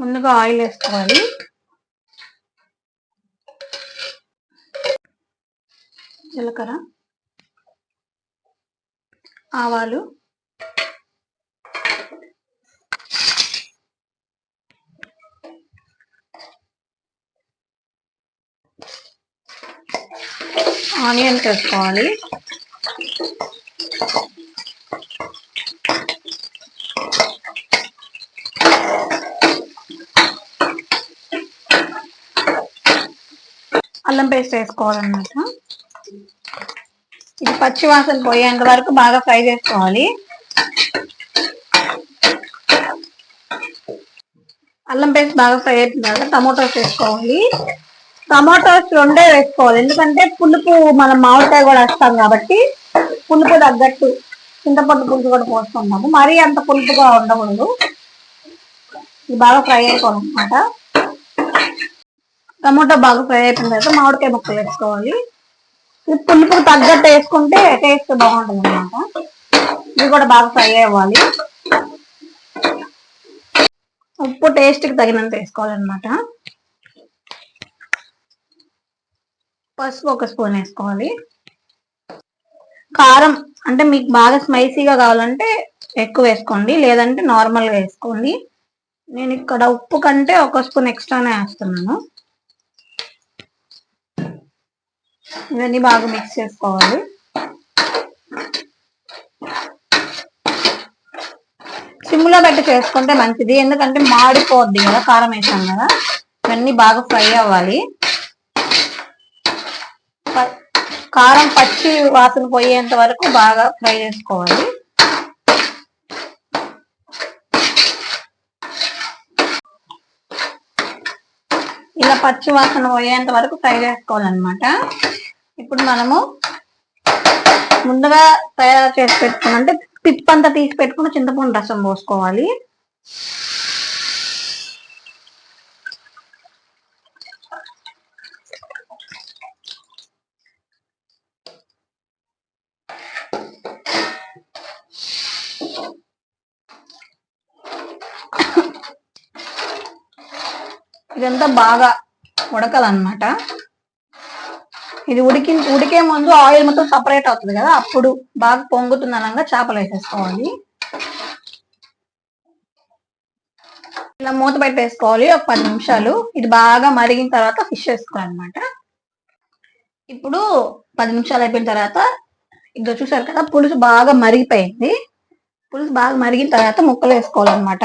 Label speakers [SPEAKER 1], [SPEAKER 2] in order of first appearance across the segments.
[SPEAKER 1] ముందుగా ఆయిల్ వేసుకోవాలి. జీలకర్ర ఆవాలు ఆనియన్స్ వేసుకోవాలి. అల్లం పేస్ట్ వేసుకోవాలన్నమాట. ఇది పచ్చి వాసన పోయేంత వరకు బాగా ఫ్రై చేసుకోవాలి. అల్లం పేస్ట్ బాగా ఫ్రై అయిపోయిన తర్వాత టమాటోస్ వేసుకోవాలి. టమాటోస్ రెండే వేసుకోవాలి. ఎందుకంటే పులుపు మనం మామిడికాయ కూడా వేస్తాం కాబట్టి పులుపు తగ్గట్టు చింతపండు పులుపు కూడా పోస్తున్నాము మరీ అంత పులుపుగా ఉండకూడదు. ఇది బాగా ఫ్రై అయిపోవాలన్నమాట టమోటా బాగా ఫ్రై అయిపోయిన తర్వాత మామిడికాయ ముక్కలు వేసుకోవాలి. పులుపుకు తగ్గట్టు వేసుకుంటే టేస్ట్ బాగుంటుంది అనమాట ఇది కూడా బాగా ఫ్రై అవ్వాలి. ఉప్పు టేస్ట్కి తగినంత వేసుకోవాలన్నమాట. పసుపు ఒక స్పూన్ వేసుకోవాలి. కారం అంటే మీకు బాగా స్పైసీగా కావాలంటే ఎక్కువ వేసుకోండి లేదంటే నార్మల్గా వేసుకోండి. నేను ఇక్కడ ఉప్పు కంటే ఒక స్పూన్ ఎక్స్ట్రానే వేస్తున్నాను. ఇవన్నీ బాగా మిక్స్ చేసుకోవాలి. సిమ్లో పెట్టి చేసుకుంటే మంచిది. ఎందుకంటే మాడిపోద్ది కదా కారం వేసాం కదా. ఇవన్నీ బాగా ఫ్రై అవ్వాలి. కారం పచ్చి వాసన పోయేంత వరకు బాగా ఫ్రై చేసుకోవాలి. ఇలా పచ్చి వాసన పోయేంత వరకు ఫ్రై చేసుకోవాలన్నమాట. ఇప్పుడు మనము ముందుగా తయారు చేసి పెట్టుకున్న అంటే పిప్పంతా తీసి పెట్టుకుని చింతపండు రసం పోసుకోవాలి. ఇదంతా బాగా ఉడకాలన్నమాట. ఇది ఉడికి ఉడికే ముందు ఆయిల్ మొత్తం సపరేట్ అవుతుంది కదా అప్పుడు బాగా పొంగుతుంది అనగా చేపలు వేసేసుకోవాలి. ఇలా మూత పెట్టేసుకోవాలి ఒక పది నిమిషాలు. ఇది బాగా మరిగిన తర్వాత ఫిష్ వేసుకోవాలన్నమాట. ఇప్పుడు పది నిమిషాలు అయిపోయిన తర్వాత ఇదో చూసారు కదా పులుసు బాగా మరిగిపోయింది. పులుసు బాగా మరిగిన తర్వాత ముక్కలు వేసుకోవాలన్నమాట.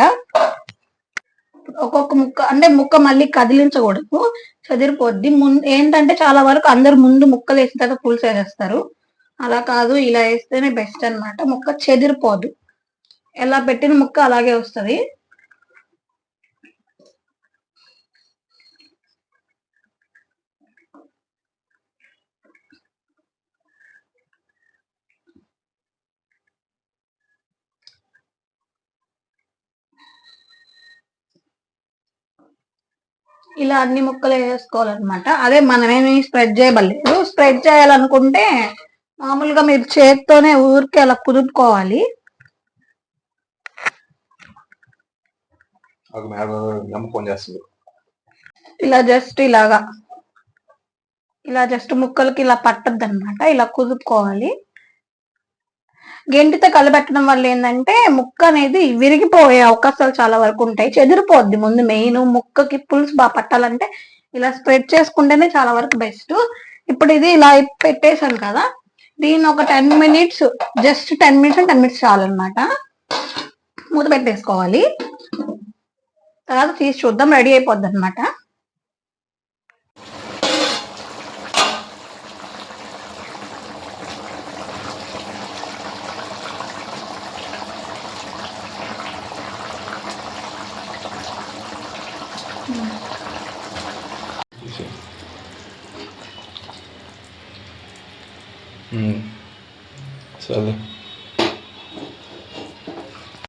[SPEAKER 1] ఒక్కొక్క ముక్క అంటే ముక్క మళ్ళీ కదిలించకూడదు చెదిరిపోద్ది ముందు ఏంటంటే చాలా వరకు అందరు ముందు ముక్కలు వేసిన తర్వాత పులుసు వేసేస్తారు. అలా కాదు ఇలా వేస్తేనే బెస్ట్ అన్నమాట. ముక్క చెదిరిపోదు. ఎలా పెట్టిన ముక్క అలాగే వస్తది. ఇలా అన్ని ముక్కలు వేసుకోవాలన్నమాట. అదే మనమేమి స్ప్రెడ్ చేయబడలేదు. స్ప్రెడ్ చేయాలనుకుంటే మామూలుగా మీరు చేత్తోనే ఊరికే అలా కుదుపుకోవాలి. ఇలా జస్ట్ ఇలాగా. ఇలా జస్ట్ ముక్కలకి ఇలా పట్టద్దు అనమాట ఇలా కుదుపుకోవాలి. గెంటితో కలబెట్టడం వల్ల ఏంటంటే ముక్క అనేది విరిగిపోయే అవకాశాలు చాలా వరకు ఉంటాయి. చెదిరిపోద్ది ముందు మెయిన్ ముక్కకి పులుసు బాగా పట్టాలంటే ఇలా స్ప్రెడ్ చేసుకుంటేనే చాలా వరకు బెస్ట్. ఇప్పుడు ఇది ఇలా పెట్టేశాను కదా దీన్ని ఒక ten minutes just ten minutes ten minutes చాలన్నమాట. మూత పెట్టేసుకోవాలి. తర్వాత తీసి చూద్దాం రెడీ అయిపోద్ది అనమాట
[SPEAKER 2] Mm.